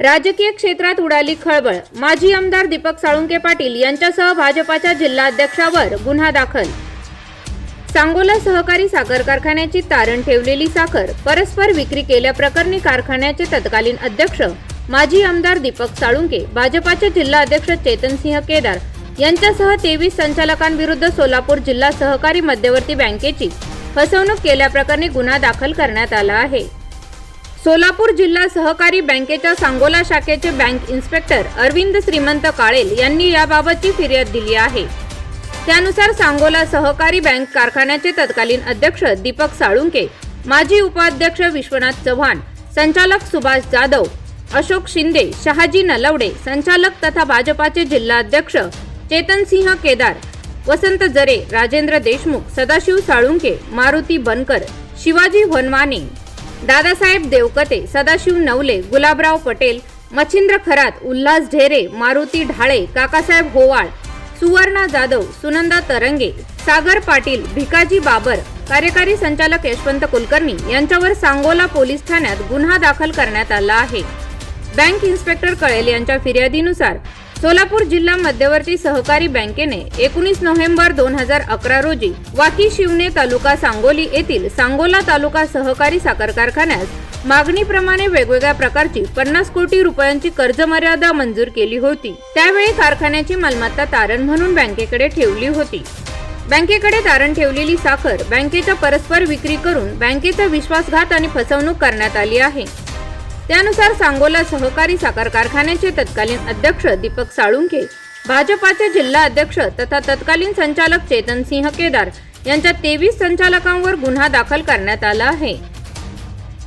राजकीय क्षेत्रात उडाली खळबळ. माजी आमदार दीपक साळुंके पाटील यांच्यासह भाजपाच्या जिल्हाध्यक्षावर गुन्हा दाखल. सांगोला सहकारी साखर कारखान्याची तारण ठेवलेली साखर परस्पर विक्री केल्याप्रकरणी कारखान्याचे तत्कालीन अध्यक्ष माजी आमदार दीपक साळुंके भाजपाचे जिल्हा अध्यक्ष चेतनसिंह केदार यांच्यासह तेवीस संचालकांविरुद्ध सोलापूर जिल्हा सहकारी मध्यवर्ती बँकेची फसवणूक केल्याप्रकरणी गुन्हा दाखल करण्यात आला आहे. सोलापूर जिल्हा सहकारी बँकेच्या सांगोला शाखेचे बँक इन्स्पेक्टर अरविंद श्रीमंत काळेल यांनी याबाबतची फिर्याद दिली आहे. त्यानुसार सांगोला सहकारी बँक कारखान्याचे तत्कालीन अध्यक्ष दीपक साळुंके माजी उपाध्यक्ष विश्वनाथ चव्हाण संचालक सुभाष जाधव अशोक शिंदे शहाजी नलवडे संचालक तथा भाजपाचे जिल्हाध्यक्ष चेतनसिंह केदार वसंत जरे राजेंद्र देशमुख सदाशिव साळुंके मारुती बनकर शिवाजी वनवाने दादासाहेब देवकते सदाशिव नवले गुलाबराव पटेल मच्छिंद्र खरात उल्हास ढेरे मारुती ढाळे काकासाहेब होवाळ सुवर्णा जाधव सुनंदा तरंगे सागर पाटील भिकाजी बाबर कार्यकारी संचालक यशवंत कुलकर्णी यांच्यावर सांगोला पोलीस ठाण्यात गुन्हा दाखल करण्यात आला आहे. बँक इन्स्पेक्टर कळेल यांच्या फिर्यादीनुसार सोलापूर जिल्हा मध्यवर्ती सहकारी बँकेने एकोणीस नोव्हेंबर दोन हजार अकरा रोजी वाकी शिवणे तालुका सांगोली येथील सांगोला तालुका सहकारी साखर कारखान्यास मागणीप्रमाणे वेगवेगळ्या प्रकारची पन्नास कोटी रुपयांची कर्ज मर्यादा मंजूर केली होती. त्यावेळी कारखान्याची मालमत्ता तारण म्हणून बँकेकडे ठेवली होती. बँकेकडे तारण ठेवलेली साखर बँकेच्या परस्पर विक्री करून बँकेचा विश्वासघात आणि फसवणूक करण्यात आली आहे. त्यानुसार सांगोला सहकारी साखर कारखान्याचे तत्कालीन अध्यक्ष दीपक साळुंके भाजपाचे जिल्हा अध्यक्ष तथा तत्कालीन संचालक चेतन सिंह केदार यांच्या तेवीस संचालकांवर गुन्हा दाखल करण्यात आला आहे.